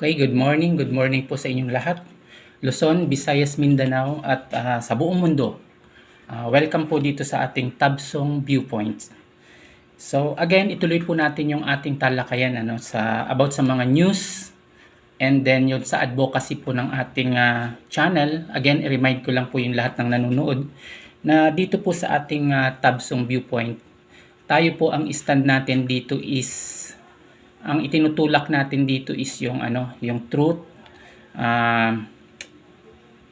Okay, good morning. Good morning po sa inyong lahat. Luzon, Visayas, Mindanao at ah, sa buong mundo. Ah, welcome po dito sa ating Tabsong Viewpoints. So again, ituloy po natin yung ating talakayan ano sa about sa mga news and then yun sa advocacy po ng ating ah, channel. Again, i-remind ko lang po yung lahat ng nanonood na dito po sa ating ah, Tabsong Viewpoint, tayo po ang stand natin dito is ang itinutulak natin dito is yung ano, yung truth, um,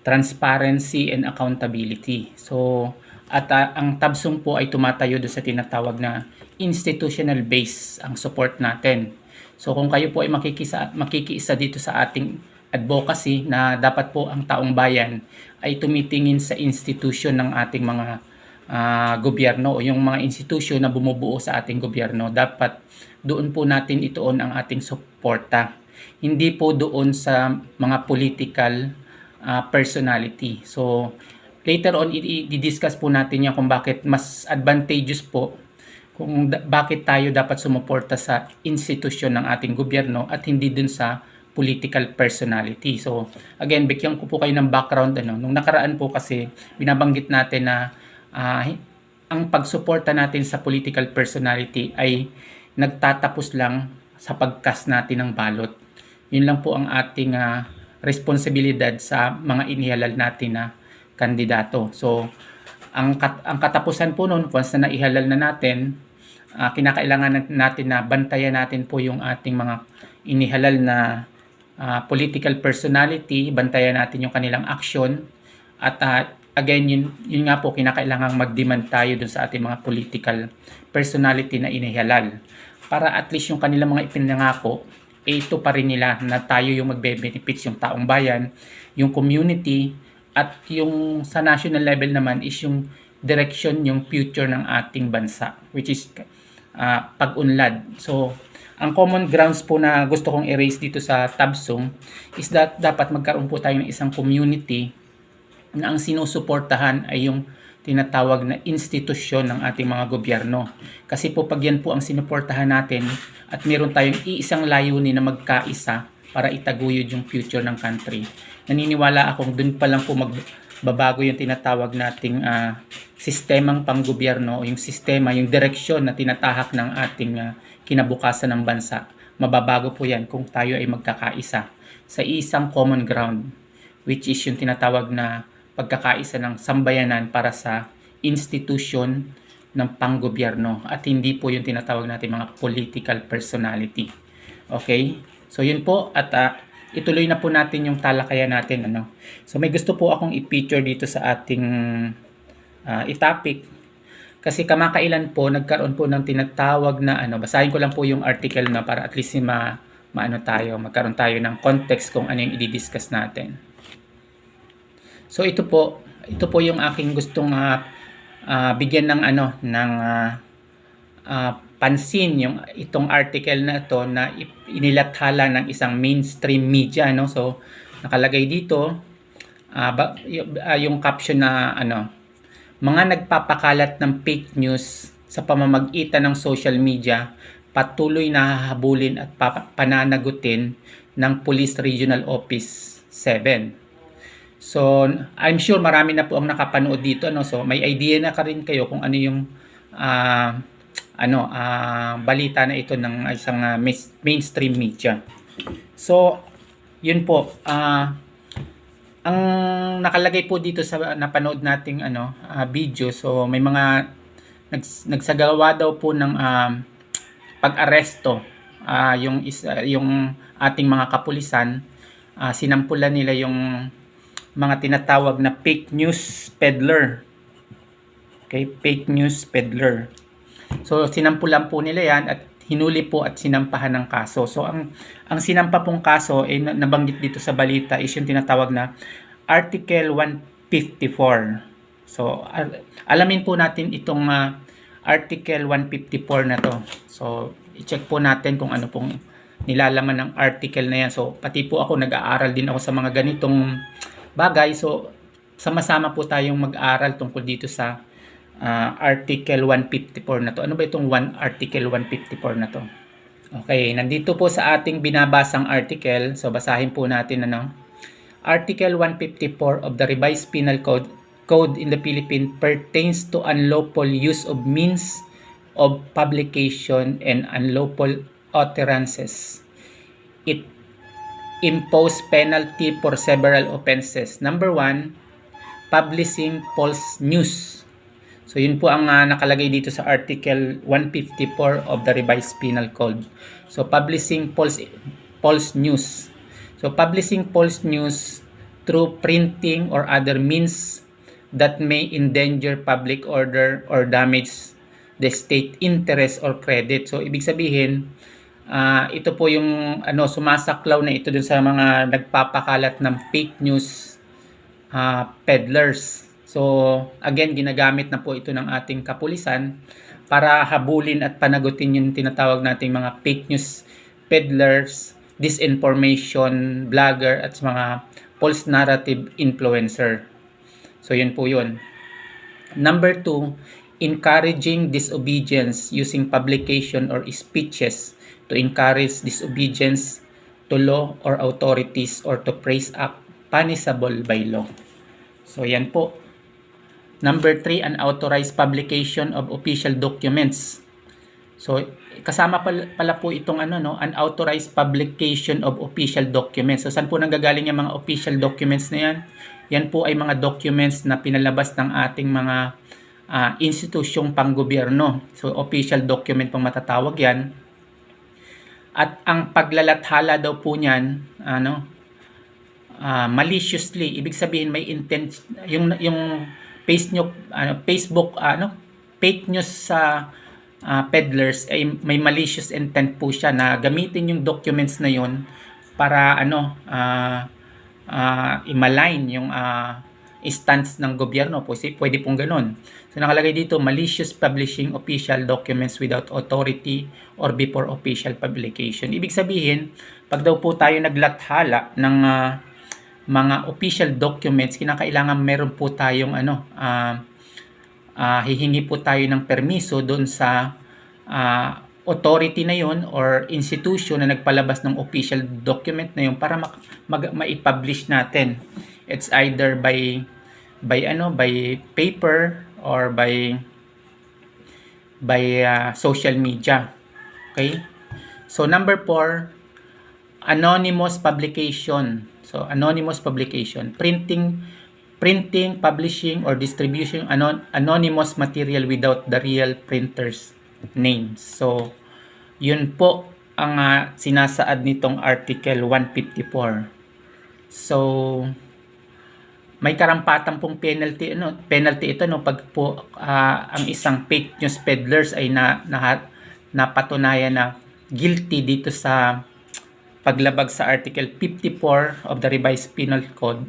transparency and accountability. So, at uh, ang tabsong po ay tumatayo doon sa tinatawag na institutional base ang support natin. So, kung kayo po ay makikisa, makikiisa dito sa ating advocacy na dapat po ang taong bayan ay tumitingin sa institution ng ating mga uh, gobyerno o yung mga institusyon na bumubuo sa ating gobyerno, dapat doon po natin ituon ang ating suporta. Hindi po doon sa mga political uh, personality. So, later on, i-discuss po natin yan kung bakit mas advantageous po kung bakit tayo dapat sumuporta sa institusyon ng ating gobyerno at hindi dun sa political personality. So, again, bigyan ko po kayo ng background. Ano. Nung nakaraan po kasi, binabanggit natin na uh, ang pagsuporta natin sa political personality ay nagtatapos lang sa pagkas natin ng balot. Yun lang po ang ating uh, responsibilidad sa mga inihalal natin na kandidato. So, ang, kat- ang katapusan po noon, once na naihalal na natin, uh, kinakailangan natin na bantayan natin po yung ating mga inihalal na uh, political personality, bantayan natin yung kanilang action, at uh, again, yun, yun nga po, kinakailangan mag-demand tayo dun sa ating mga political personality na inihalal para at least yung kanilang mga ipinangako, eh, ito pa rin nila na tayo yung magbe-benefits yung taong bayan, yung community, at yung sa national level naman is yung direction, yung future ng ating bansa, which is uh, pag-unlad. So, ang common grounds po na gusto kong erase dito sa Tabsong is that dapat magkaroon po tayo ng isang community na ang sinusuportahan ay yung tinatawag na institusyon ng ating mga gobyerno. Kasi po pag yan po ang sinuportahan natin at meron tayong iisang layunin na magkaisa para itaguyod yung future ng country. Naniniwala akong dun pa lang po magbabago yung tinatawag nating uh, sistemang panggobyerno, yung sistema, yung direksyon na tinatahak ng ating uh, kinabukasan ng bansa. Mababago po yan kung tayo ay magkakaisa sa isang common ground which is yung tinatawag na pagkakaisa ng sambayanan para sa institution ng panggobyerno at hindi po yung tinatawag natin mga political personality. Okay? So yun po at uh, ituloy na po natin yung talakayan natin ano. So may gusto po akong i-feature dito sa ating uh, i-topic kasi kamakailan po nagkaroon po ng tinatawag na ano, basahin ko lang po yung article na para at least ma maano tayo, magkaroon tayo ng context kung ano yung i-discuss natin. So ito po, ito po yung aking gustong uh, uh, bigyan ng ano ng uh, uh, pansin yung itong article na to na inilathala ng isang mainstream media no. So nakalagay dito uh, ba, uh, yung caption na ano mga nagpapakalat ng fake news sa pamamagitan ng social media patuloy na hahabulin at pananagutin ng Police Regional Office 7 So, I'm sure marami na po ang nakapanood dito. Ano? So, may idea na ka rin kayo kung ano yung uh, ano, uh, balita na ito ng isang uh, mainstream media. So, yun po. Uh, ang nakalagay po dito sa napanood nating ano, uh, video, so may mga nags, nagsagawa daw po ng uh, pag-aresto uh, yung isa, yung ating mga kapulisan, uh, sinampulan nila yung mga tinatawag na fake news peddler. Okay, fake news peddler. So sinampulan po nila 'yan at hinuli po at sinampahan ng kaso. So ang ang sinampa pong kaso ay eh, nabanggit dito sa balita is yung tinatawag na Article 154. So al- alamin po natin itong uh, Article 154 na to. So i-check po natin kung ano pong nilalaman ng article na yan. So pati po ako nag-aaral din ako sa mga ganitong bagay. So, sama-sama po tayong mag-aral tungkol dito sa uh, Article 154 na to. Ano ba itong one Article 154 na to? Okay, nandito po sa ating binabasang article. So basahin po natin ano. Article 154 of the Revised Penal Code Code in the Philippines pertains to unlawful use of means of publication and unlawful utterances. It impose penalty for several offenses. Number one, publishing false news. So yun po ang uh, nakalagay dito sa Article 154 of the Revised Penal Code. So publishing false false news. So publishing false news through printing or other means that may endanger public order or damage the state interest or credit. So ibig sabihin, uh, ito po yung ano sumasaklaw na ito dun sa mga nagpapakalat ng fake news uh, peddlers. So, again, ginagamit na po ito ng ating kapulisan para habulin at panagutin yung tinatawag nating mga fake news peddlers, disinformation blogger at mga false narrative influencer. So, yun po yun. Number two, encouraging disobedience using publication or speeches to encourage disobedience to law or authorities or to praise act punishable by law. So, yan po. Number 3, unauthorized publication of official documents. So, kasama pala, pala po itong ano, no, unauthorized publication of official documents. So, saan po nanggagaling yung mga official documents na yan? Yan po ay mga documents na pinalabas ng ating mga uh, institusyong panggobyerno. So, official document pong matatawag yan. At ang paglalathala daw po niyan, ano, uh, maliciously, ibig sabihin may intent, yung, yung page nyo, ano, Facebook, ano, fake news sa uh, peddlers ay may malicious intent po siya na gamitin yung documents na yon para ano uh, uh, i-malign yung uh, stance ng gobyerno po pwede pong ganun so nakalagay dito malicious publishing official documents without authority or before official publication ibig sabihin pag daw po tayo naglathala ng uh, mga official documents, kinakailangan meron po tayong ano, uh, uh, hihingi po tayo ng permiso doon sa uh, authority na yon or institution na nagpalabas ng official document na yon para ma- mag- ma-publish natin. It's either by by ano by paper or by by uh, social media. Okay? So number four, anonymous publication. So anonymous publication, printing printing, publishing or distribution anon anonymous material without the real printer's names. So yun po ang uh, sinasaad nitong article 154. So may karampatan pong penalty ano penalty ito no pag po uh, ang isang fake news peddlers ay na, na napatunayan na guilty dito sa paglabag sa Article 54 of the Revised Penal Code.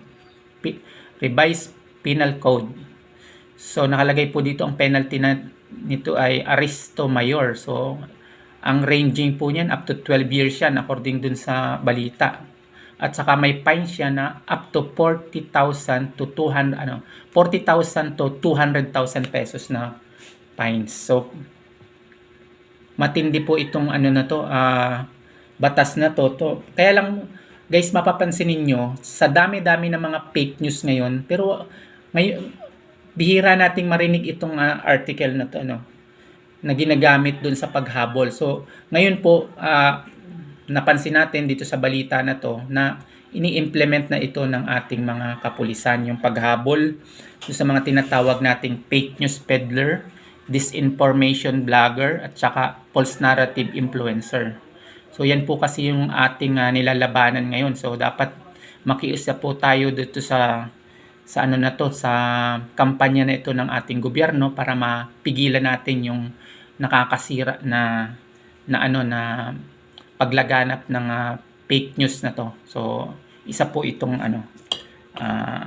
P- Revised Penal Code. So nakalagay po dito ang penalty na nito ay arresto mayor. So ang ranging po niyan up to 12 years yan according dun sa balita. At saka may fine siya na up to 40,000 to 200 ano 40,000 to 200,000 pesos na fines. So matindi po itong ano na to uh, batas na to. to. Kaya lang, guys, mapapansin ninyo, sa dami-dami ng mga fake news ngayon, pero ngayon, bihira nating marinig itong uh, article na to, ano, na ginagamit dun sa paghabol. So, ngayon po, uh, napansin natin dito sa balita na to, na ini-implement na ito ng ating mga kapulisan, yung paghabol sa mga tinatawag nating fake news peddler, disinformation blogger, at saka false narrative influencer. So yan po kasi yung ating uh, nilalabanan ngayon. So dapat makiisa po tayo dito sa sa ano na to sa kampanya na ito ng ating gobyerno para mapigilan natin yung nakakasira na na ano na paglaganap ng uh, fake news na to. So isa po itong ano uh,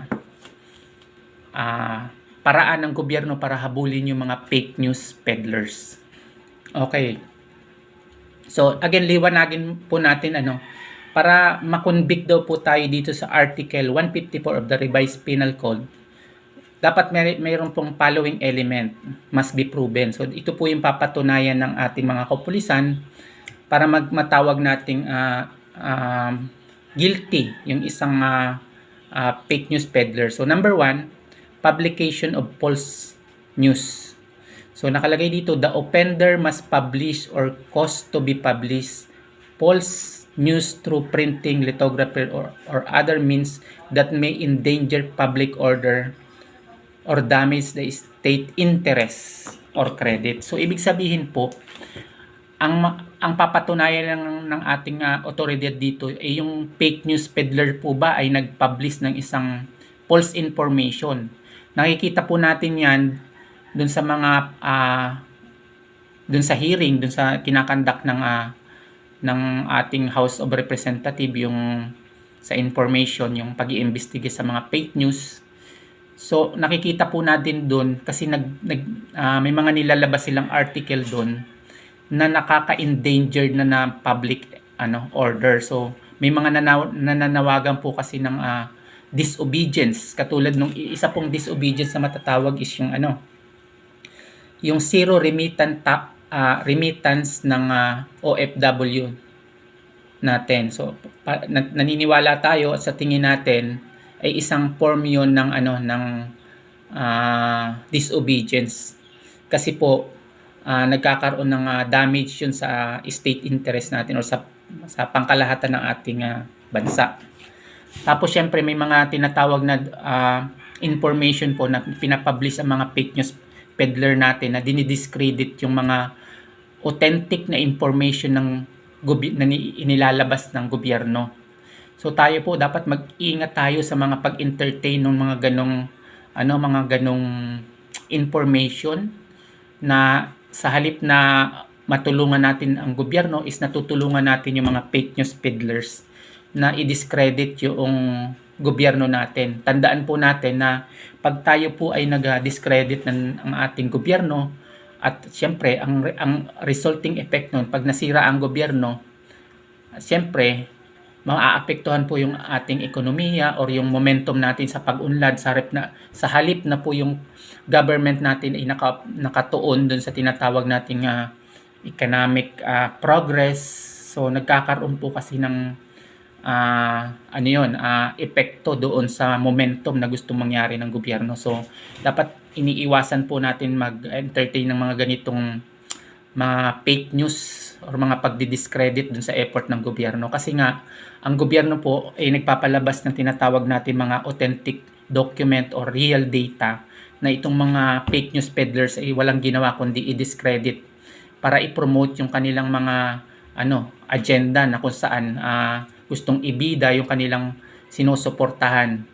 uh, paraan ng gobyerno para habulin yung mga fake news peddlers. Okay. So again, liwanagin po natin ano, para makonvict daw po tayo dito sa Article 154 of the Revised Penal Code, dapat may, mayroon pong following element must be proven. So ito po yung papatunayan ng ating mga kapulisan para mag matawag nating ah, um, guilty yung isang ah, ah, fake news peddler. So number one, publication of false news. So nakalagay dito, the offender must publish or cause to be published false news through printing, lithography, or, or other means that may endanger public order or damage the state interest or credit. So ibig sabihin po, ang ang papatunayan ng, ng ating ah, otoridad dito ay yung fake news peddler po ba ay nag-publish ng isang false information. Nakikita po natin 'yan dun sa mga ah, dun sa hearing, dun sa kinakandak ng ah, ng ating House of Representative yung sa information, yung pag-iimbestiga sa mga fake news. So nakikita po natin doon kasi nag, nag ah, may mga nilalabas silang article doon na nakaka-endangered na na public ano order. So may mga nanaw, nananawagan po kasi ng ah, disobedience katulad nung isa pong disobedience na matatawag is yung ano yung zero remittance ta, ah, remittance ng ah, OFW natin. So pa, na- naniniwala tayo at sa tingin natin ay isang form 'yon ng ano ng ah, disobedience. Kasi po ah, nagkakaroon ng ah, damage 'yun sa state interest natin or sa sa pangkalahatan ng ating ah, bansa. Tapos syempre may mga tinatawag na ah, information po na pinapublish ang mga fake news peddler natin na dinidiscredit yung mga authentic na information ng goby- na ni- inilalabas ng gobyerno. So tayo po dapat mag-ingat tayo sa mga pag-entertain ng mga ganong ano mga ganong information na sa halip na matulungan natin ang gobyerno is natutulungan natin yung mga fake news peddlers na i-discredit yung gobyerno natin. Tandaan po natin na pag tayo po ay nag-discredit ng ang ating gobyerno at siyempre ang ang resulting effect nun pag nasira ang gobyerno siyempre maaapektuhan po yung ating ekonomiya or yung momentum natin sa pag-unlad sa halip na sa halip na po yung government natin ay naka, nakatuon dun sa tinatawag nating ah, economic ah, progress so nagkakaroon po kasi ng ah, ano yun, ah, epekto doon sa momentum na gusto mangyari ng gobyerno. So, dapat iniiwasan po natin mag-entertain ng mga ganitong mga fake news or mga pagdi-discredit dun sa effort ng gobyerno. Kasi nga, ang gobyerno po ay nagpapalabas ng tinatawag natin mga authentic document or real data na itong mga fake news peddlers ay walang ginawa kundi i-discredit para i-promote yung kanilang mga ano agenda na kung saan ah, gustong ibida yung kanilang sinusuportahan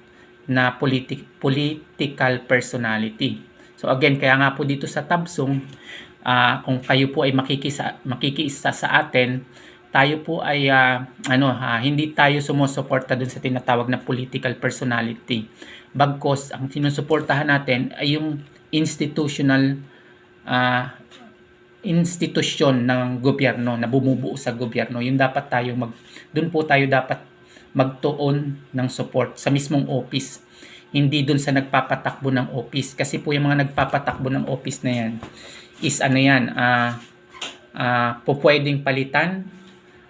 na politic, political personality. So again, kaya nga po dito sa Tabsong, ah, kung kayo po ay makikisa, makikiisa sa atin, tayo po ay ah, ano ha, hindi tayo sumusuporta dun sa tinatawag na political personality. Bagkos ang sinusuportahan natin ay yung institutional ah, institusyon ng gobyerno na bumubuo sa gobyerno. Yun dapat tayo mag doon po tayo dapat magtuon ng support sa mismong office. Hindi doon sa nagpapatakbo ng office kasi po yung mga nagpapatakbo ng office na yan is ano yan, ah ah, po pwedeng palitan,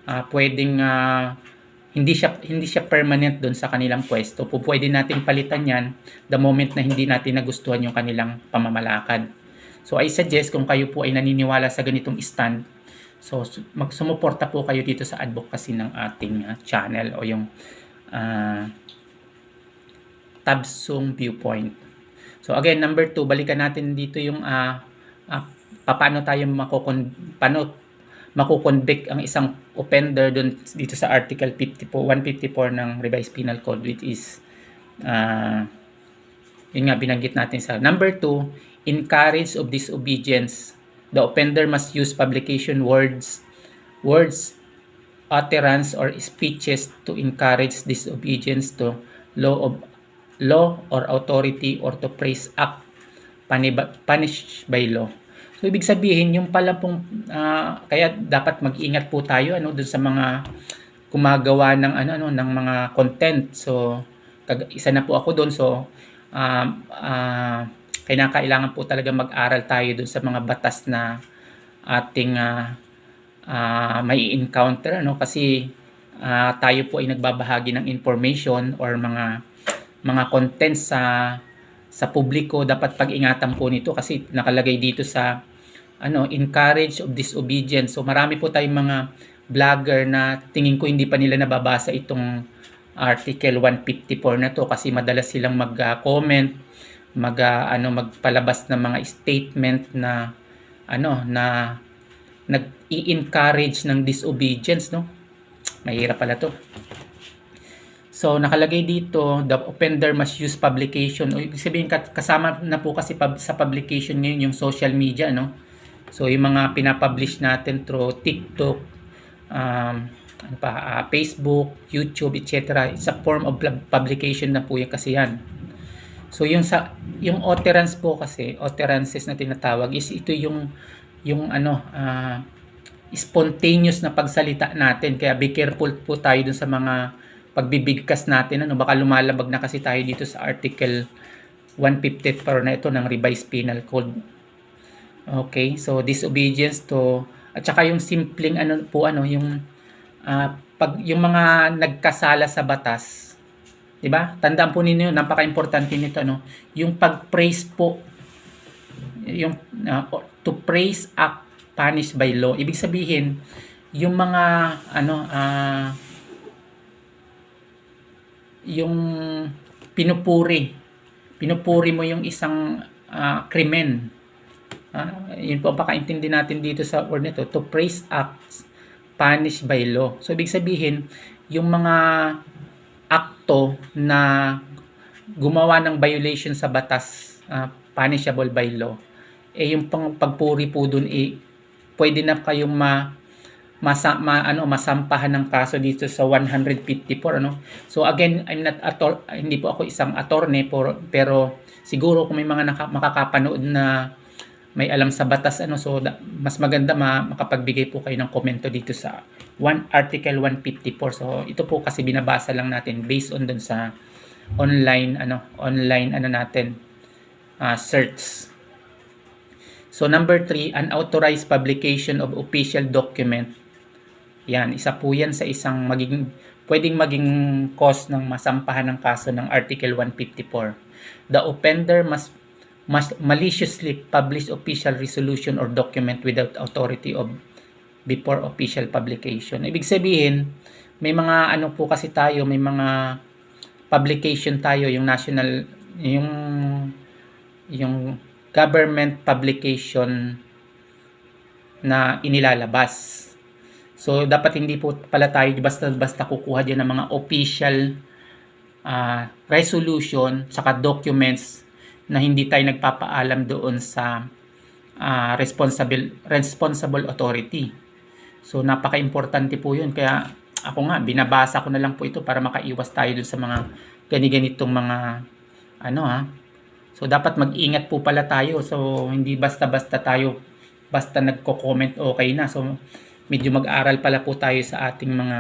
ah, pwedeng ah, hindi siya hindi siya permanent doon sa kanilang pwesto. Po pwede nating palitan 'yan the moment na hindi natin nagustuhan yung kanilang pamamalakad. So I suggest kung kayo po ay naniniwala sa ganitong stand, so su- magsumuporta po kayo dito sa advocacy ng ating ah, channel o yung ah, Tabsong Viewpoint. So again, number two, balikan natin dito yung ah ah, paano tayo makukon paano makukonvict ang isang offender dun dito sa article 54 154 ng revised penal code which is ah yun nga binanggit natin sa number 2 encourage of disobedience the offender must use publication words words utterance or speeches to encourage disobedience to law of law or authority or to praise act punished by law So ibig sabihin yung pala pong ah, kaya dapat mag-ingat po tayo ano dun sa mga gumagawa ng ano ano ng mga content. So isa na po ako doon so um ah, kailangan po talaga mag-aral tayo dun sa mga batas na ating ah, ah, may encounter ano kasi ah, tayo po ay nagbabahagi ng information or mga mga contents sa sa publiko dapat pag-ingatan po nito kasi nakalagay dito sa ano encourage of disobedience. So marami po tayong mga vlogger na tingin ko hindi pa nila nababasa itong article 154 na to kasi madalas silang mag-comment mag ah, ano magpalabas ng mga statement na ano na nag-i-encourage ng disobedience no? Mahirap pala to So, nakalagay dito, the offender must use publication. O, ibig sabihin, kasama na po kasi pub- sa publication ngayon yung social media, no? So, yung mga pinapublish natin through TikTok, um, ano pa, ah, Facebook, YouTube, etc. It's a form of pub- publication na po yan kasi yan. So, yung sa yung utterance po kasi, utterances na tinatawag is ito yung yung ano, ah, spontaneous na pagsalita natin. Kaya be careful po tayo dun sa mga pagbibigkas natin ano baka lumalabag na kasi tayo dito sa article 154 na ito ng revised penal code. Okay so disobedience to at saka yung simpleng ano po ano yung ah, pag yung mga nagkasala sa batas 'di ba? Tandaan po ninyo napaka-importante nito no yung pag-praise po yung ah, to praise act punished by law. Ibig sabihin yung mga ano ah yung pinupuri. Pinupuri mo yung isang ah, krimen. Ah, yun po ang pakaintindi natin dito sa word nito. To praise acts punished by law. So, ibig sabihin, yung mga akto na gumawa ng violation sa batas ah, punishable by law, eh yung pagpuri po dun, eh, pwede na kayong ma masa, ma, ano, masampahan ng kaso dito sa 154 ano. So again, I'm not ator hindi po ako isang attorney por, pero siguro kung may mga naka, makakapanood na may alam sa batas ano so da, mas maganda ma, makapagbigay po kayo ng komento dito sa one article 154. So ito po kasi binabasa lang natin based on dun sa online ano online ano natin uh, search. So number 3, unauthorized publication of official document yan, isa po yan sa isang magiging, pwedeng maging cause ng masampahan ng kaso ng Article 154. The offender must, must maliciously publish official resolution or document without authority of before official publication. Ibig sabihin, may mga ano po kasi tayo, may mga publication tayo, yung national, yung yung government publication na inilalabas. So, dapat hindi po pala tayo basta-basta kukuha dyan ng mga official uh, resolution saka documents na hindi tayo nagpapaalam doon sa uh, responsible, responsible authority. So, napaka-importante po yun. Kaya ako nga, binabasa ko na lang po ito para makaiwas tayo dun sa mga gani-ganitong mga ano ha. So, dapat mag-ingat po pala tayo. So, hindi basta-basta tayo basta nagko-comment okay na. So, medyo mag-aral pala po tayo sa ating mga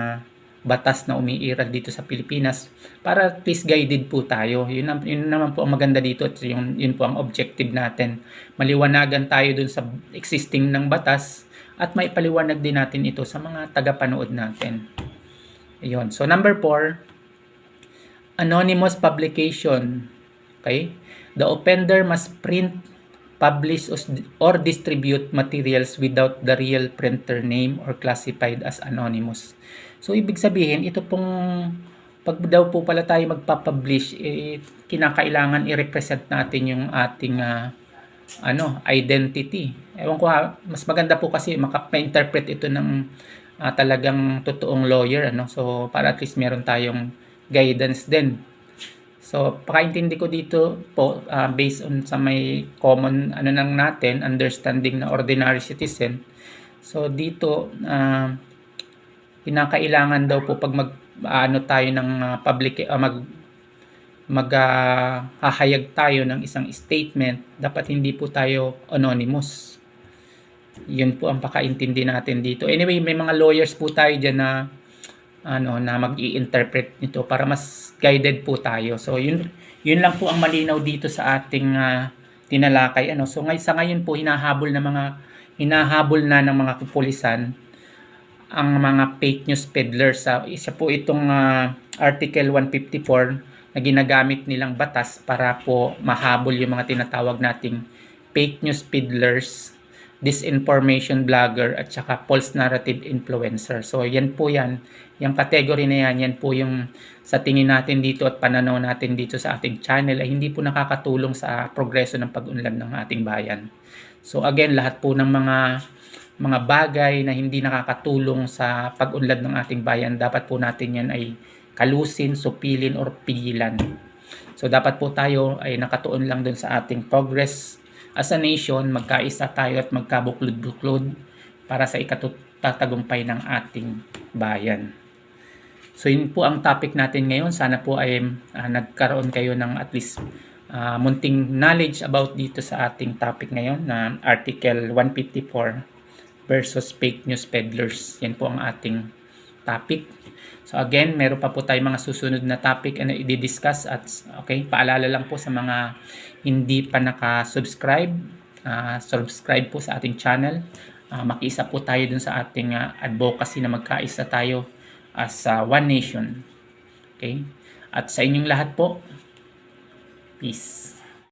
batas na umiiral dito sa Pilipinas para at least guided po tayo. Yun, ang, yun naman po ang maganda dito at yun, yun po ang objective natin. Maliwanagan tayo dun sa existing ng batas at maipaliwanag din natin ito sa mga tagapanood natin. Ayun. So number 4, anonymous publication. Okay? The offender must print publish or distribute materials without the real printer name or classified as anonymous. So, ibig sabihin, ito pong pag daw po pala tayo magpa-publish, eh, kinakailangan i-represent natin yung ating uh, ano, identity. Ewan ko ha, mas maganda po kasi maka-interpret ito ng uh, talagang totoong lawyer. Ano? So, para at least meron tayong guidance din So, pakaintindi ko dito po uh, based on sa may common ano nang natin, understanding na ordinary citizen. So, dito uh, kinakailangan daw po pag mag ano tayo ng uh, public uh, mag mag uh, tayo ng isang statement, dapat hindi po tayo anonymous. Yun po ang pakaintindi natin dito. Anyway, may mga lawyers po tayo diyan na ano na mag-i-interpret nito para mas guided po tayo. So yun yun lang po ang malinaw dito sa ating uh, tinalakay ano. So ngayon sa ngayon po hinahabol na mga hinahabol na ng mga kapulisan ang mga fake news peddlers. Sa isa po itong ah, Article 154 na ginagamit nilang batas para po mahabol yung mga tinatawag nating fake news peddlers, disinformation blogger at saka false narrative influencer. So yan po yan, yung category na yan, yan po yung sa tingin natin dito at pananaw natin dito sa ating channel ay hindi po nakakatulong sa progreso ng pag-unlad ng ating bayan. So again, lahat po ng mga mga bagay na hindi nakakatulong sa pag-unlad ng ating bayan, dapat po natin yan ay kalusin, supilin, or pigilan. So dapat po tayo ay nakatuon lang dun sa ating progress as a nation, magkaisa tayo at magkabuklod-buklod para sa ikatatagumpay ng ating bayan. So yun po ang topic natin ngayon. Sana po ay ah, nagkaroon kayo ng at least ah, munting knowledge about dito sa ating topic ngayon na Article 154 versus fake news peddlers. Yan po ang ating topic. So again, meron pa po tayong mga susunod na topic na i-discuss at okay, paalala lang po sa mga hindi pa naka-subscribe, ah, subscribe po sa ating channel. Ah, makiisa po tayo dun sa ating ah, advocacy na magkaisa tayo as ah, one nation. Okay? At sa inyong lahat po, peace.